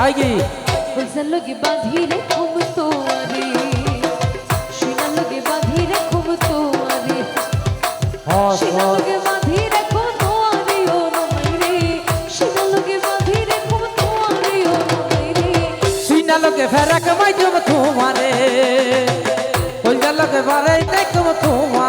आएगी। गुलशन लोग बांधी रे লগে ফেরাক মাইজুম তোমারে। কলজা লগে বারে দেখব তোমার।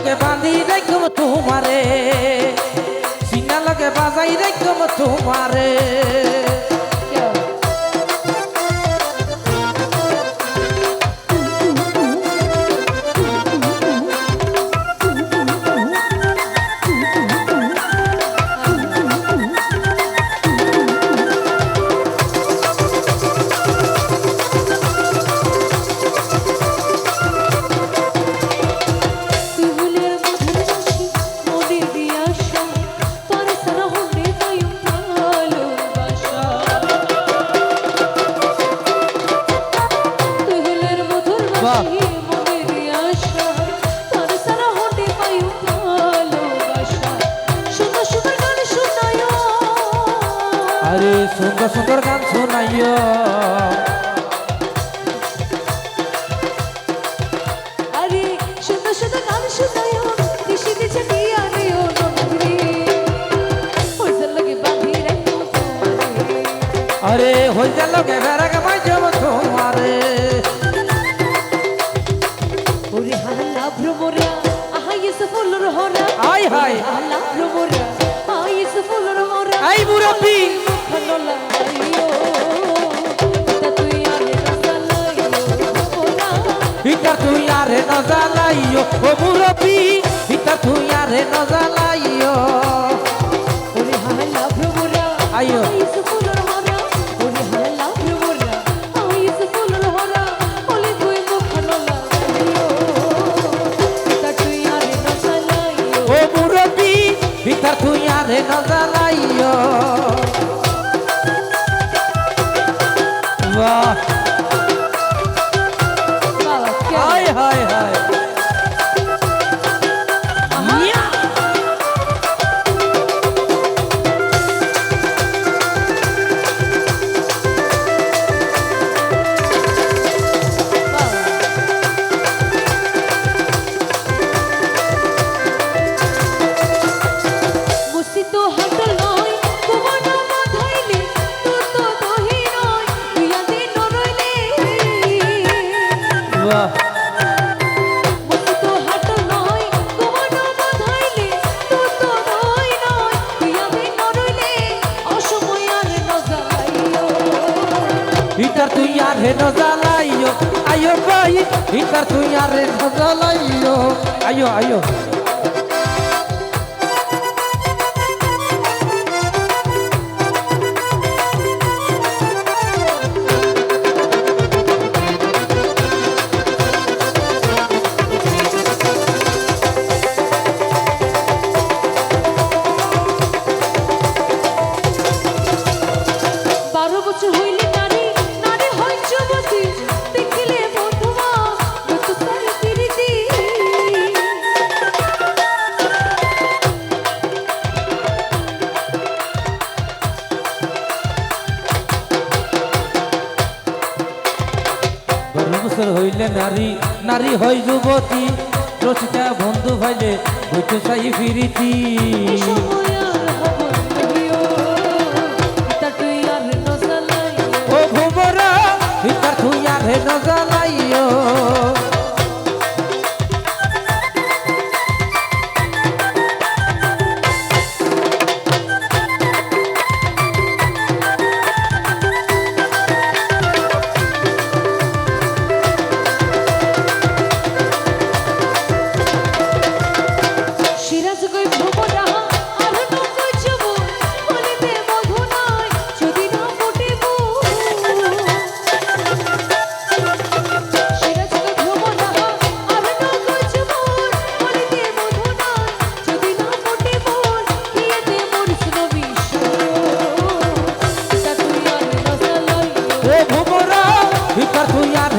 লগে বাঁধি রাখব তোমারে সিনা লগে বাজাই রাখব তোমারে। সুন্দর সুন্দর গান শোনাইও। আরে সুন্দর সুন্দর গান শোনাইও নিশি নিচে নিয়ে আনিও আরে হয়ে গেল গেভারা রে নজালাইও ও মুরবি হিতা থুইয়া রে নজালাইও। ওরে হালা প্রভুরা আইও। ভিতর থুইয়া রে নজালাইও। ইন্টার তুই আর হেন জ্বালাইও। আয়ো ভাই ইন্টার তুই আর হেন জ্বালাইও। আয়ো আয়ো। বছর হইল বছর হইলে নারী নারী হয় যুবতী। রসিকা বন্ধু ভাইলে হইতে চাই ফিরিতি। ও ভুমরা ভিতর থুইয়া ভে নজালাইও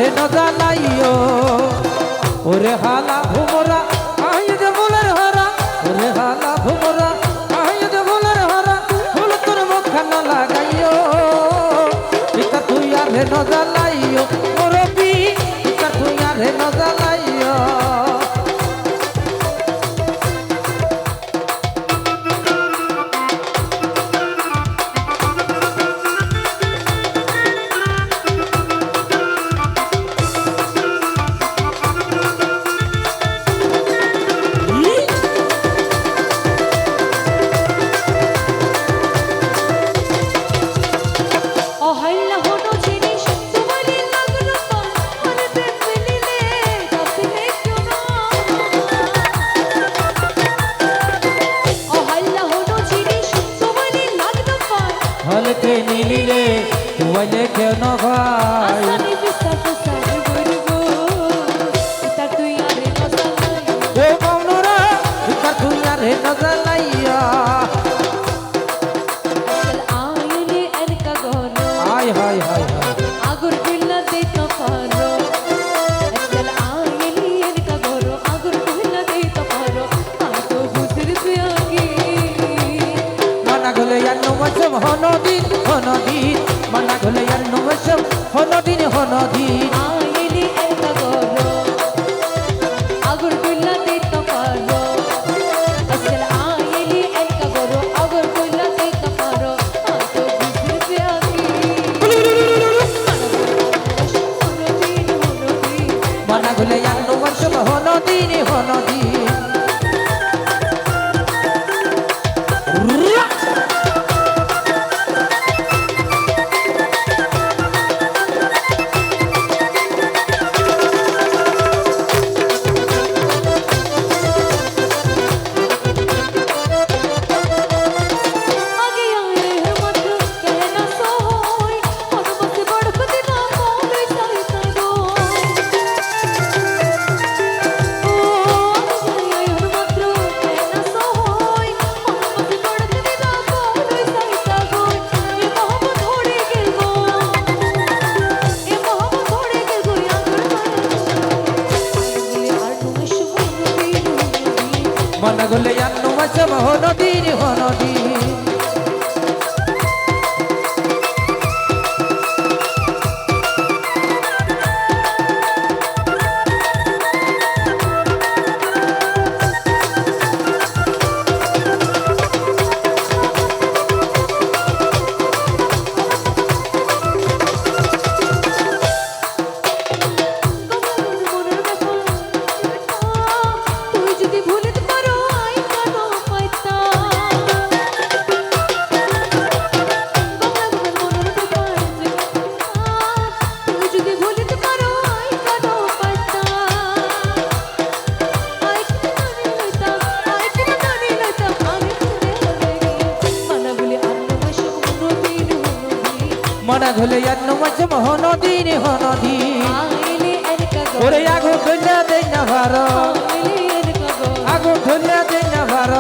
হেন জ্বালাইও ওরে হালা ভুমরা আহিয়ে দে বলার হারা। ওরে হালা ভুমরা আহিয়ে দে বলার হারা। ফুল তোর মুখান লাগাইও। পিতা তুই আর হেন তে নিলিলে তুয়াইলে কেন ভাই? নবসব হনদিন হনদিন মানা ঘলে আর নবসব হনদিন হনদিন মন গুলে জানো বস মহনদীর হনদী না ঘলে অন্য মাছ হন দিন হন দিন। ওরে আগো ধন্যা দেয় না ভার। আগো ধন্যা দেয় না ভার।